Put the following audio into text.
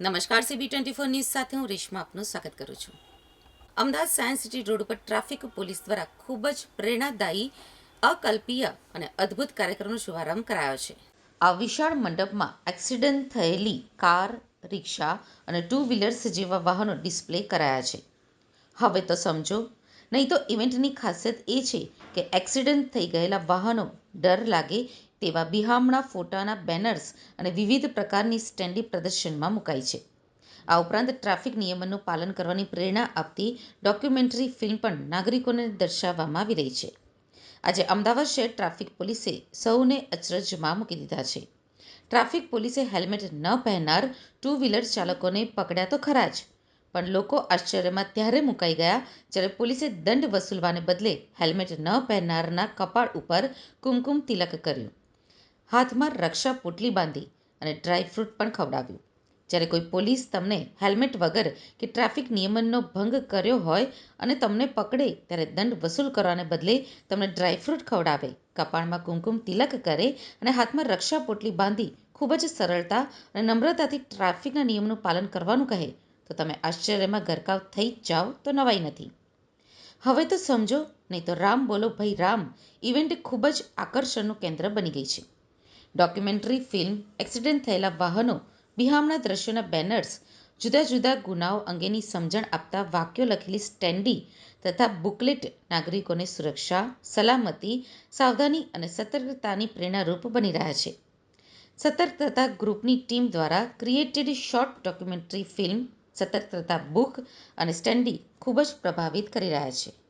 નમસ્કાર CB twenty four news સાથે હું રેશમા આપનું સ્વાગત કરું છું. અમદાવાદ સાયન્સ સિટી રોડ ઉપર ટ્રાફિક પોલીસ દ્વારા ખૂબ જ પ્રેરણાદાયી, અકલ્પીય અને અદ્ભુત કાર્યક્રમનો શુભારંભ કરાયો છે. આ વિશાળ મંડપમાં એક્સિડન્ટ થયેલી કાર, રિક્ષા અને ટુ વ્હીલર્સ જેવા વાહનો ડિસ્પ્લે કરાયા છે. હવે તો સમજો, નહીં તો ઇવેન્ટની ખાસિયત એ છે કે એક્સિડન્ટ થઈ ગયેલા વાહનો ડર લાગે તેવા બિહામણા ફોટાના બેનર્સ અને વિવિધ પ્રકારની સ્ટેન્ડી પ્રદર્શનમાં મુકાય છે. આ ઉપરાંત ટ્રાફિક નિયમનનું પાલન કરવાની પ્રેરણા આપતી ડોક્યુમેન્ટરી ફિલ્મ પણ નાગરિકોને દર્શાવવામાં આવી રહી છે. આજે અમદાવાદ શહેર ટ્રાફિક પોલીસે સૌને અચરજમાં મૂકી દીધા છે. ટ્રાફિક પોલીસે હેલ્મેટ ન પહેરનાર ટુ વ્હીલર ચાલકોને પકડ્યા તો ખરા જ, પણ લોકો આશ્ચર્યમાં ત્યારે મુકાઈ ગયા જ્યારે પોલીસે દંડ વસૂલવાને બદલે હેલ્મેટ ન પહેરનારના કપાળ ઉપર કુમકુમ તિલક કર્યું. હાથમાં રક્ષા પોટલી બાંધી અને ડ્રાયફ્રૂટ પણ ખવડાવ્યું. જ્યારે કોઈ પોલીસ તમને હેલ્મેટ વગર કે ટ્રાફિક નિયમનનો ભંગ કર્યો હોય અને તમને પકડે ત્યારે દંડ વસૂલ કરવાને બદલે તમને ડ્રાયફ્રૂટ ખવડાવે, કપાળમાં કુમકુમ તિલક કરે અને હાથમાં રક્ષા પોટલી બાંધી ખૂબ જ સરળતા અને નમ્રતાથી ટ્રાફિકના નિયમનું પાલન કરવાનું કહે, તો તમે આશ્ચર્યમાં ગરકાવ થઈ જાઓ તો નવાઈ નથી. હવે તો સમજો, નહીં તો રામ બોલો ભાઈ રામ, ઇવેન્ટ ખૂબ જ આકર્ષણનું કેન્દ્ર બની ગઈ છે. ડોક્યુમેન્ટરી ફિલ્મ એક્સિડન્ટ થયેલા વાહનો, બિહામણા દ્રશ્યોના બેનર્સ, જુદા જુદા ગુનાઓ અંગેની સમજણ આપતા વાક્યો લખેલી સ્ટેન્ડી તથા બુકલેટ નાગરિકોને સુરક્ષા, સલામતી, સાવધાની અને સતર્કતાની પ્રેરણારૂપ બની રહ્યા છે. સતર્કતા ગ્રુપની ટીમ દ્વારા ક્રિએટેડ શોર્ટ ડોક્યુમેન્ટરી ફિલ્મ સતર્કતા બુક અને સ્ટેન્ડી ખૂબ જ પ્રભાવિત કરી રહ્યા છે.